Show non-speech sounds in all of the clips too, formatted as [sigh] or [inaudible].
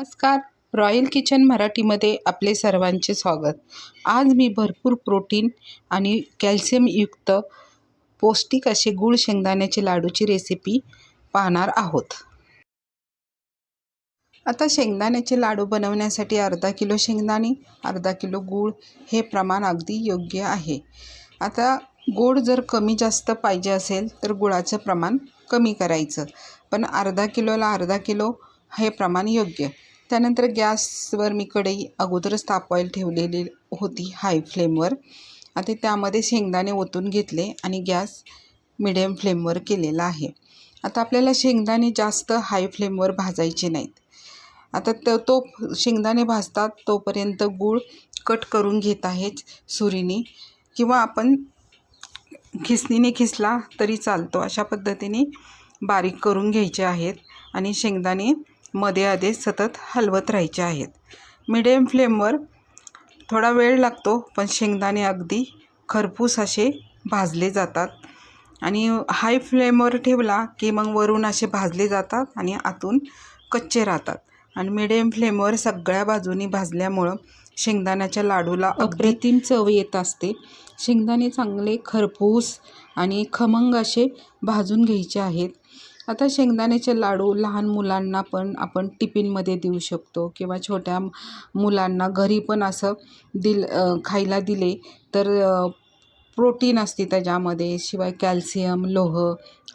नमस्कार. Royal kitchen मराठीमध्ये आपले सर्वांचे स्वागत. आज मी भरपूर प्रोटीन आणि कॅल्शियमयुक्त पौष्टिक असे गूळ शेंगदाण्याचे लाडूची रेसिपी पाहणार आहोत. आता शेंगदाण्याचे लाडू बनवण्यासाठी अर्धा किलो शेंगदाणे अर्धा किलो गूळ हे प्रमाण अगदी योग्य आहे. आता गोड जर कमी जास्त पाहिजे असेल तर गुळाचं प्रमाण कमी करायचं. पण अर्धा किलोला अर्धा किलो हे प्रमाण योग्य. त्यानंतर गॅसवर मी कढई अगोदरच तापवायला ठेवलेली होती हाय फ्लेमवर आता त्यामध्ये शेंगदाणे ओतून घेतले आणि गॅस मिडियम फ्लेमवर केलेला आहे. आता आपल्याला शेंगदाणे जास्त हाय फ्लेमवर भाजायचे नाहीत. आता तो तो शेंगदाणे भाजतात तोपर्यंत गूळ कट करून घेत आहेच सुरीने. किंवा आपण खिसणीने खिसला तरी चालतो. अशा पद्धतीने बारीक करून घ्यायचे आहेत आणि शेंगदाणे मध्ये आधे सतत हलवत राहायचे आहेत. मिडियम फ्लेमवर थोडा वेळ लागतो पण शेंगदाणे अगदी खरपूस असे भाजले जातात. आणि हाय फ्लेमवर ठेवला की मग वरून असे भाजले जातात आणि आतून कच्चे राहतात. आणि मिडियम फ्लेमवर सगळ्या बाजूनी भाजल्यामुळं शेंगदाण्याच्या लाडूला अप्रतिम चव येत असते. शेंगदाणे चांगले खरपूस आणि खमंग असे भाजून घ्यायचे आहेत. आता शेंगदाण्याचे लाडू लहान मुलांना पण आपण टिफिनमध्ये देऊ शकतो किंवा छोट्या मुलांना घरी पण असं दिल खायला दिले तर प्रोटीन असते त्याच्यामध्ये शिवाय कॅल्शियम लोह.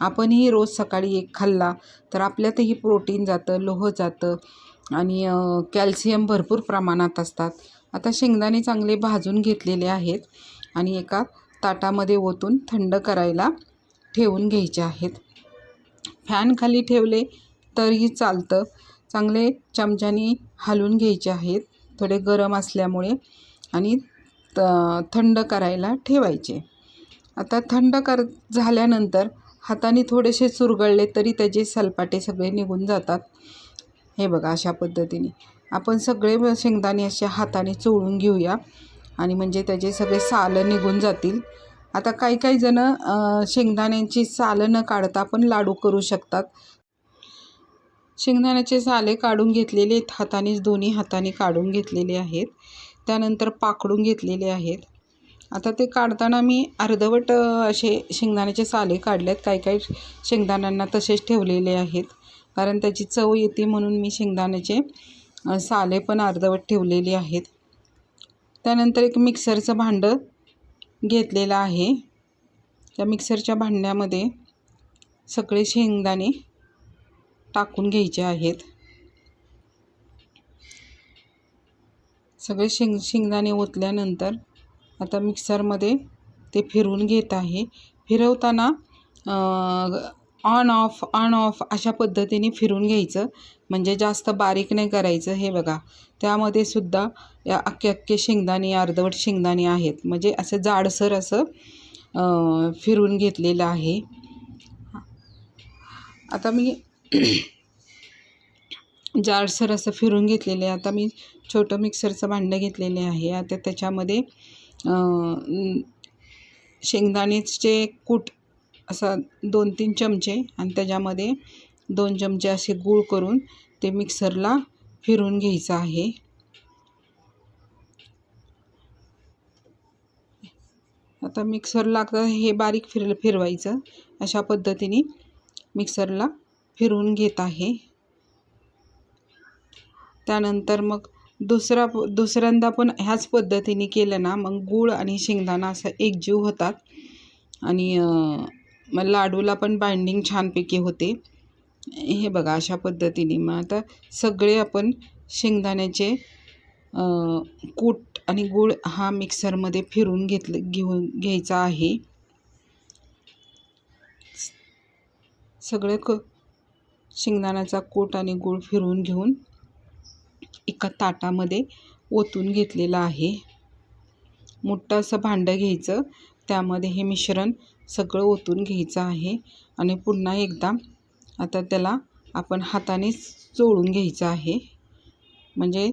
आपणही रोज सकाळी एक खाल्ला तर आपल्यातही प्रोटीन जातं लोह जातं आणि कॅल्शियम भरपूर प्रमाणात असतात. आता शेंगदाणे चांगले भाजून घेतलेले आहेत आणि एका ताटामध्ये ओतून थंड करायला ठेवून घ्यायचे आहेत. फॅन खाली ठेवले तरीही चालतं. चांगले चमच्याने हलवून घ्यायचे आहेत. थोडे गरम असल्यामुळे आणि त थंड करायला ठेवायचे. आता थंड कर झाल्यानंतर हाताने थोडेसे चुरगळले तरी त्याचे सलपाटे सगळे निघून जातात. हे बघा अशा पद्धतीने. आपण सगळे शेंगदाणे असे हाताने चोळून घेऊया आणि म्हणजे त्याचे सगळे सालं निघून जातील. आता काही काही जण शेंगदाण्यांची सालं न काढता पण लाडू करू शकतात. शेंगदाण्याचे साले काढून घेतलेले हातानेच दोन्ही हाताने काढून घेतलेले आहेत. त्यानंतर पाकडून घेतलेले आहेत. आता ते काढताना मी अर्धवट असे शेंगदाण्याचे साले काढले आहेत काही काही शेंगदाण्यांना तसेच ठेवलेले आहेत. कारण त्याची चव येते म्हणून मी शेंगदाण्याचे साले पण अर्धवट ठेवलेले आहेत. त्यानंतर एक मिक्सरचं भांडं घेतलेलं आहे. त्या मिक्सरच्या भांड्यामध्ये सगळे शेंगदाणे टाकून घ्यायचे आहेत. सगळे शेंग शेंगदाणे ओतल्यानंतर आता मिक्सरमध्ये ते फिरवून घेत आहे. फिरवताना ऑन ऑफ ऑन ऑफ अशा पद्धतीने फिरून घ्यायचं. म्हणजे जास्त बारीक नाही करायचं हे बघा. त्यामध्ये सुद्धा या अख्खे अख्खे शेंगदाणे अर्धवट शेंगदाणे आहेत. म्हणजे असं जाडसर असं फिरून घेतलेलं आहे. आता मी [clears throat] जाडसर असं फिरून घेतलेलं आहे. आता मी छोटं मिक्सरचं भांडं घेतलेले आहे. आता त्याच्यामध्ये शेंगदाणेचे कूट असा दोन तीन चमचे आणि त्याच्यामध्ये दोन चमचे असे गूळ करून ते मिक्सरला फिरून घ्यायचं आहे. आता मिक्सरला आता हे बारीक फिर फिरवायचं. अशा पद्धतीने मिक्सरला फिरवून घेत आहे. त्यानंतर मग दुसरा दुसऱ्यांदा पण ह्याच पद्धतीने केलं ना मग गूळ आणि शेंगदाणा असं एकजीव होतात. आणि मग लाडूला पण बाइंडिंग छानपैकी होते. हे बघा अशा पद्धतीने. मग आता सगळे आपण शेंगदाण्याचे कूट आणि गूळ हा मिक्सरमध्ये फिरून घेतलं घेऊन घ्यायचा आहे. सगळे क शेंगदाण्याचा कूट आणि गूळ फिरून घेऊन एका ताटामध्ये ओतून घेतलेला आहे. मोठं असं भांडं घ्यायचं. त्यामध्ये हे मिश्रण सगळं ओतून घ्यायचं आहे. आणि पुन्हा एकदा आता त्याला आपण हाताने चोळून घ्यायचं आहे. म्हणजे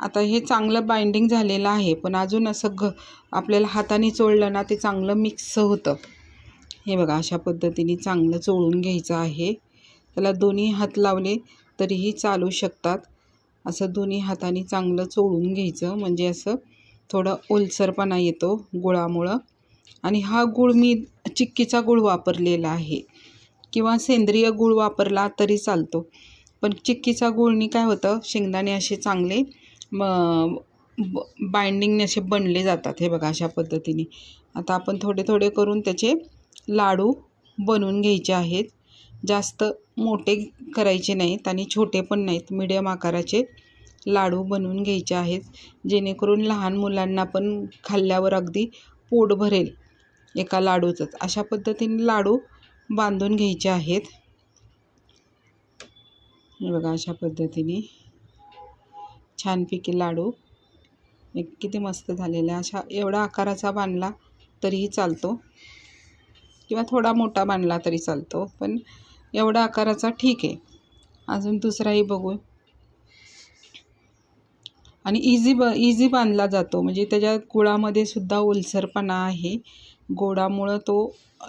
आता हे चांगलं बाइंडिंग झालेलं आहे पण अजून असं घ आपल्याला हाताने चोळलं ना ते चांगलं मिक्स होतं. हे बघा अशा पद्धतीने चांगलं चोळून घ्यायचं आहे. त्याला दोन्ही हात लावले तरीही चालू शकतात. असं दोन्ही हाताने चांगलं चोळून घ्यायचं. म्हणजे असं थोडं ओलसरपणा येतो गुळामुळं. आणि हा गूळ मी चिक्कीचा गूळ वापरलेला आहे. किंवा सेंद्रिय गूळ वापरला तरी चालतो. पण चिक्कीचा गुळनी काय होतं? शेंगदाणे असे चांगले म बाइंडिंगने असे बनले जातात हे बघा अशा पद्धतीने. आता आपण थोडे थोडे करून त्याचे लाडू बनवून घ्यायचे आहेत. जास्त मोठे करायचे नाहीत आणि छोटे पण नाहीत मिडियम आकाराचे. लाडू बनवून घ्यायचे आहेत जेणेकरून लहान मुलांना पण खाल्ल्यावर अगदी पोट भरेल एका लाडूचंच. अशा पद्धतीने लाडू बांधून घ्यायचे आहेत. बघा अशा पद्धतीने छानपैकी लाडू एक किती मस्त झालेला अशा एवढा आकाराचा बांधला तरीही चालतो. किंवा थोडा मोठा बांधला तरी चालतो पण एवढा आकाराचा ठीक आहे. अजून दुसराही बघू. आणि इझी ब इझी बांधला जातो. म्हणजे त्याच्या गुळामध्ये सुद्धा ओलसरपणा आहे. गोडामुळं तो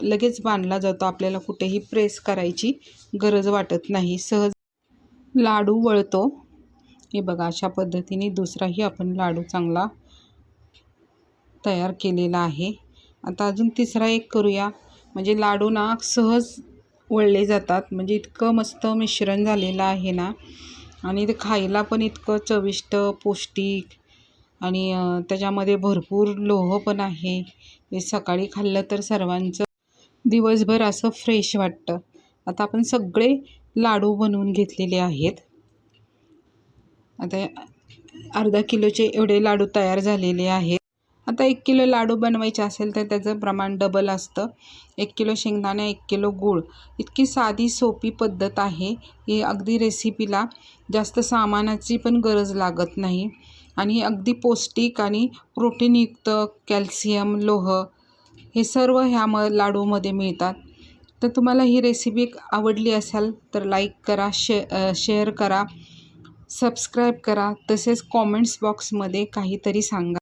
लगेच बांधला जातो. आपल्याला कुठेही प्रेस करायची गरज वाटत नाही. सहज लाडू वळतो. हे बघा अशा पद्धतीने दुसराही आपण लाडू चांगला तयार केलेला आहे. आता अजून तिसरा एक करूया. म्हणजे लाडू ना सहज वळले जातात. म्हणजे इतकं मस्त मिश्रण झालेलं आहे ना. आणि ते खायला पण इतकं चविष्ट पौष्टिक आणि त्याच्यामध्ये भरपूर लोह पण आहे. हे सकाळी खाल्लं तर सर्वांचं दिवसभर असं फ्रेश वाटतं. आता आपण सगळे लाडू बनवून घेतलेले आहेत. आता अर्धा किलोचे एवढे लाडू तयार झालेले आहेत. आता एक किलो लाडू बनवायचे असेल तर त्याचं प्रमाण डबल असतं. एक किलो शेंगदाणे एक किलो गूळ. इतकी साधी सोपी पद्धत आहे. ही अगदी रेसिपीला जास्त सामानाची पण गरज लागत नाही. आणि अगदी पौष्टिक आणि प्रोटीनयुक्त कॅल्शियम लोह हे सर्व ह्या म लाडूमध्ये मिळतात. तर तुम्हाला ही रेसिपी आवडली असेल तर लाईक करा शे शेअर करा सबस्क्राईब करा. तसेच कॉमेंट्स बॉक्समध्ये काहीतरी सांगा.